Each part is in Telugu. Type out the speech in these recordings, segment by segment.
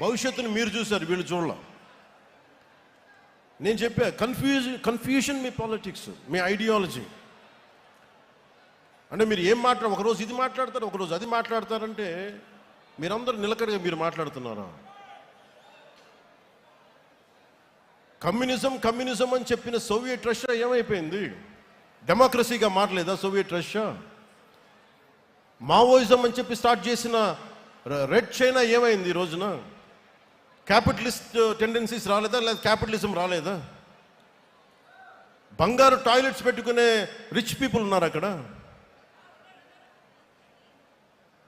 భవిష్యత్తును మీరు చూశారు వీళ్ళు చూడలే. నేను చెప్పా కన్ఫ్యూజ్ కన్ఫ్యూషన్ మీ పాలిటిక్స్ మీ ఐడియాలజీ అంటే మీరు ఏం మాట్లాడ ఒకరోజు ఇది మాట్లాడతారు ఒకరోజు అది మాట్లాడతారంటే మీరందరూ నిలకడగా మీరు మాట్లాడుతున్నారా? కమ్యూనిజం కమ్యూనిజం అని చెప్పిన సోవియట్ రష్యా ఏమైపోయింది? డెమోక్రసీగా మారలేదా సోవియట్ రష్యా? మావోయిజం అని చెప్పి స్టార్ట్ చేసిన రెడ్ చైనా ఏమైంది ఈ రోజున? క్యాపిటలిస్ట్ టెండెన్సీస్ రాలేదా? లేదా క్యాపిటలిజం రాలేదా? బంగారు టాయిలెట్స్ పెట్టుకునే రిచ్ పీపుల్ ఉన్నారు అక్కడ.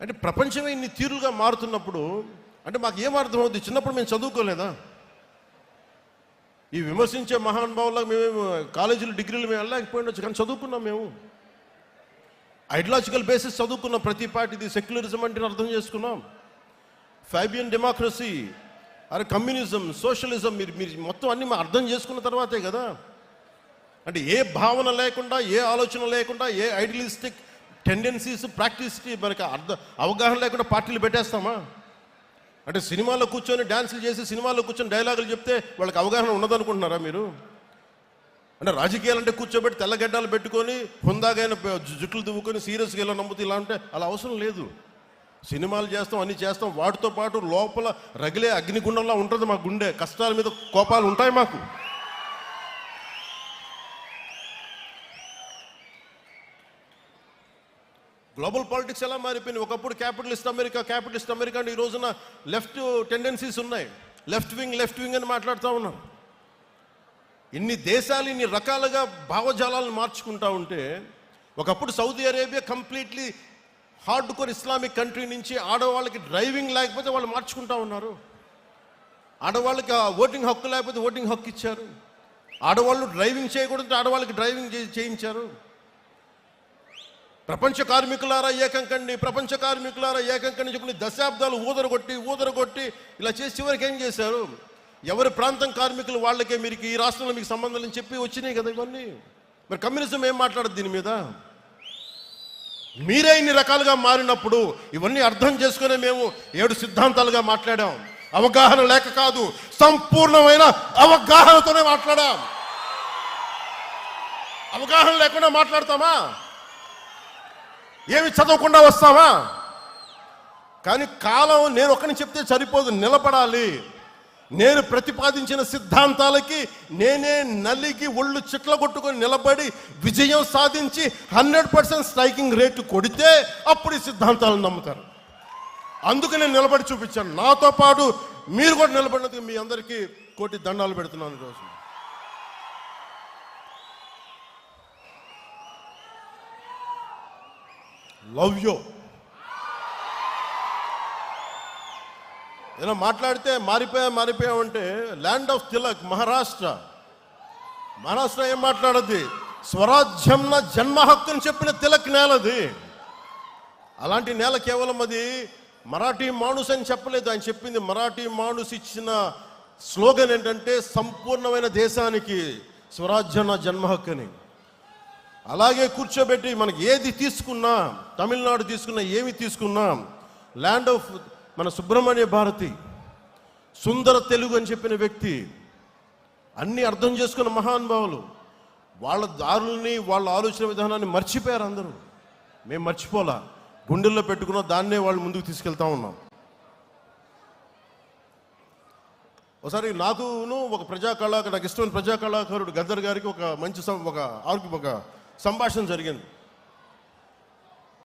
అంటే ప్రపంచమే ఇన్ని తీరులుగా మారుతున్నప్పుడు అంటే మాకు ఏం అర్థమవుతుంది చిన్నప్పుడు మేము చదువుకోలేదా? ఈ విమర్శించే మహానుభావులకు మేము కాలేజీలు డిగ్రీలు మేము వెళ్ళలేకపోయిండొచ్చు కానీ చదువుకున్నాం మేము. ఐడియాలజికల్ బేసిస్ చదువుకున్నాం. ప్రతి పార్టీది సెక్యులరిజం అంటే అర్థం చేసుకున్నాం. ఫ్యాబియన్ డెమోక్రసీ అరే కమ్యూనిజం సోషలిజం మీరు మీరు మొత్తం అన్ని అర్థం చేసుకున్న తర్వాతే కదా. అంటే ఏ భావన లేకుండా ఏ ఆలోచన లేకుండా ఏ ఐడియలిస్టిక్ టెండెన్సీస్ ప్రాక్టీస్కి మనకి అర్థం అవగాహన లేకుండా పార్టీలు పెట్టేస్తామా? అంటే సినిమాలో కూర్చొని డ్యాన్సులు చేసి సినిమాలో కూర్చొని డైలాగులు చెప్తే వాళ్ళకి అవగాహన ఉండదనుకుంటున్నారా మీరు? అంటే రాజకీయాలు అంటే కూర్చోబెట్టి తెల్లగడ్డలు పెట్టుకొని హుందాగైన ప- జుట్లు దువ్వుకొని సీరియస్గా ఇలా నమ్ముతూ ఇలా ఉంటే అలా అవసరం లేదు. సినిమాలు చేస్తాం అన్ని చేస్తాం. వాటితో పాటు లోపల రగిలే అగ్నిగుండంలా ఉంటుంది మా గుండె. కష్టాల మీద కోపాలు ఉంటాయి మాకు. గ్లోబల్ పాలిటిక్స్ ఎలా మారిపోయింది ఒకప్పుడు క్యాపిటలిస్ట్ అమెరికా క్యాపిటలిస్ట్ అమెరికా అంటే ఈ రోజున లెఫ్ట్ టెండెన్సీస్ ఉన్నాయి. లెఫ్ట్ వింగ్ లెఫ్ట్ వింగ్ అని మాట్లాడుతూ ఉన్నాం. ఇన్ని దేశాలు ఇన్ని రకాలుగా భావజాలాలను మార్చుకుంటా ఉంటే ఒకప్పుడు Saudi Arabia completely hard core Islamic country నుంచి ఆడవాళ్ళకి డ్రైవింగ్ లేకపోతే వాళ్ళు మార్చుకుంటా ఉన్నారు. ఆడవాళ్ళకి ఆ ఓటింగ్ హక్కు లేకపోతే ఓటింగ్ హక్కు ఇచ్చారు. ఆడవాళ్ళు డ్రైవింగ్ చేయకూడదు ఆడవాళ్ళకి డ్రైవింగ్ చేయించారు. ప్రపంచ కార్మికులారా ఏకం కండి ప్రపంచ కార్మికులారా ఏకం కండి చెప్పి దశాబ్దాలు ఊదరగొట్టి ఊదరగొట్టి ఇలా చేసి చివరికి ఏం చేశారు? ఎవరి ప్రాంతం కార్మికులు వాళ్ళకే మీరు ఈ రాష్ట్రంలో మీకు సంబంధం అని చెప్పి వచ్చినాయి కదా ఇవన్నీ. మరి కమ్యూనిజం ఏం మాట్లాడదు దీని మీద? మీరే ఇన్ని రకాలుగా మారినప్పుడు ఇవన్నీ అర్థం చేసుకునే మేము ఏడు సిద్ధాంతాలుగా మాట్లాడాం. అవగాహన లేక కాదు సంపూర్ణమైన అవగాహనతోనే మాట్లాడాం. అవగాహన లేకుండా మాట్లాడతామా? ఏమి చదవకుండా వస్తావా కానీ కాలం నేను ఒకరిని చెప్తే సరిపోదు నిలబడాలి. నేను ప్రతిపాదించిన సిద్ధాంతాలకి నేనే నలిగి ఒళ్ళు చిట్ల కొట్టుకొని నిలబడి విజయం సాధించి హండ్రెడ్ పర్సెంట్ స్ట్రైకింగ్ రేటు కొడితే అప్పుడు ఈ సిద్ధాంతాలను నమ్ముతారు. అందుకు నేను నిలబడి చూపించాను. నాతో పాటు మీరు కూడా నిలబడినందుకు మీ అందరికీ కోటి దండాలు పెడుతున్నాను ఈరోజు లవ్ యూ. ఏదైనా మాట్లాడితే మారిపోయా మారిపోయామంటే ల్యాండ్ ఆఫ్ తిలక్ మహారాష్ట్ర మహారాష్ట్ర ఏం మాట్లాడద్ది? స్వరాజ్యం నా జన్మ హక్కు అని చెప్పిన తిలక్ నేలది. అలాంటి నేల కేవలం అది మరాఠీ మానుస్ అని చెప్పలేదు. ఆయన చెప్పింది మరాఠీ మానుస్ ఇచ్చిన స్లోగన్ ఏంటంటే సంపూర్ణమైన దేశానికి స్వరాజ్యం నా జన్మ హక్కు అని. అలాగే కూర్చోబెట్టి మనకి ఏది తీసుకున్నా తమిళనాడు తీసుకున్నా ఏమి తీసుకున్నా ల్యాండ్ ఆఫ్ మన సుబ్రహ్మణ్య భారతి సుందర తెలుగు అని చెప్పిన వ్యక్తి అన్ని అర్థం చేసుకున్న మహానుభావులు వాళ్ళ దారుల్ని వాళ్ళ ఆలోచన విధానాన్ని మర్చిపోయారు అందరూ. మేము మర్చిపోలా. గుండెల్లో పెట్టుకున్న దాన్నే వాళ్ళు ముందుకు తీసుకెళ్తా ఉన్నాం. ఒకసారి నాకును ఒక ప్రజా కళాకారు నాకు ఇష్టమైన ప్రజా కళాకారుడు గద్దర్ గారికి ఒక మంచి సం- ఒక ఆర్గ్యూ ఒక సంభాషణ జరిగింది.